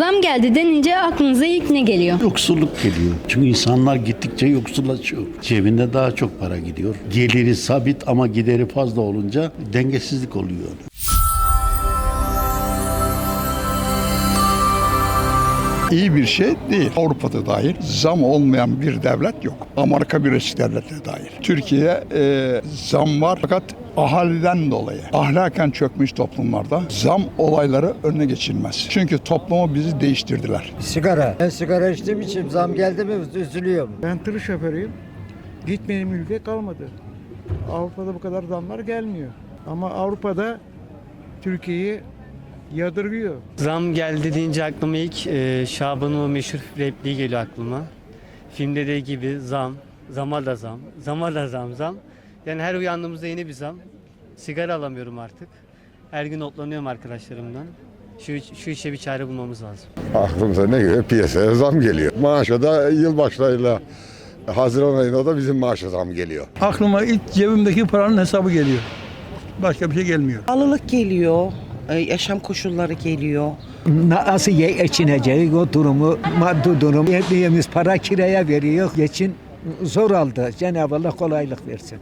Zam geldi denince aklınıza ilk ne geliyor? Yoksulluk geliyor. Çünkü insanlar gittikçe yoksullaşıyor. Cebinde daha çok para gidiyor. Geliri sabit ama gideri fazla olunca dengesizlik oluyor. İyi bir şey değil. Avrupa'da dahil zam olmayan bir devlet yok. Amerika Birleşik Devletleri dahil. Türkiye e, zam var fakat ahaliden dolayı ahlaken çökmüş toplumlarda zam olayları önüne geçilmez. Çünkü toplumu bizi değiştirdiler. Sigara. Ben sigara içtiğim için zam geldi mi üzülüyorum. Ben tır şoförüyüm. Gitmediğim ülke kalmadı. Avrupa'da bu kadar zamlar gelmiyor. Ama Avrupa'da Türkiye'yi yadırgıyor. Zam geldi deyince aklıma ilk e, Şaban'ın o meşhur repliği geliyor aklıma. Filmde dediği gibi zam, zama da zam, zama da zam, zam. Yani her uyandığımızda yeni bir zam. Sigara alamıyorum artık. Her gün otlanıyorum arkadaşlarımdan. Şu, şu işe bir çare bulmamız lazım. Aklımıza ne geliyor? Piyasaya zam geliyor. Maaşa da yılbaşlarıyla Haziran ayında da bizim maaşa zam geliyor. Aklıma ilk cebimdeki paranın hesabı geliyor. Başka bir şey gelmiyor. Pahalılık geliyor, yaşam koşulları geliyor. Nasıl ye geçineceği o durumu, maddi durum. Yediğimiz para kiraya veriyor. Geçin zor aldı. Cenab-ı Allah kolaylık versin.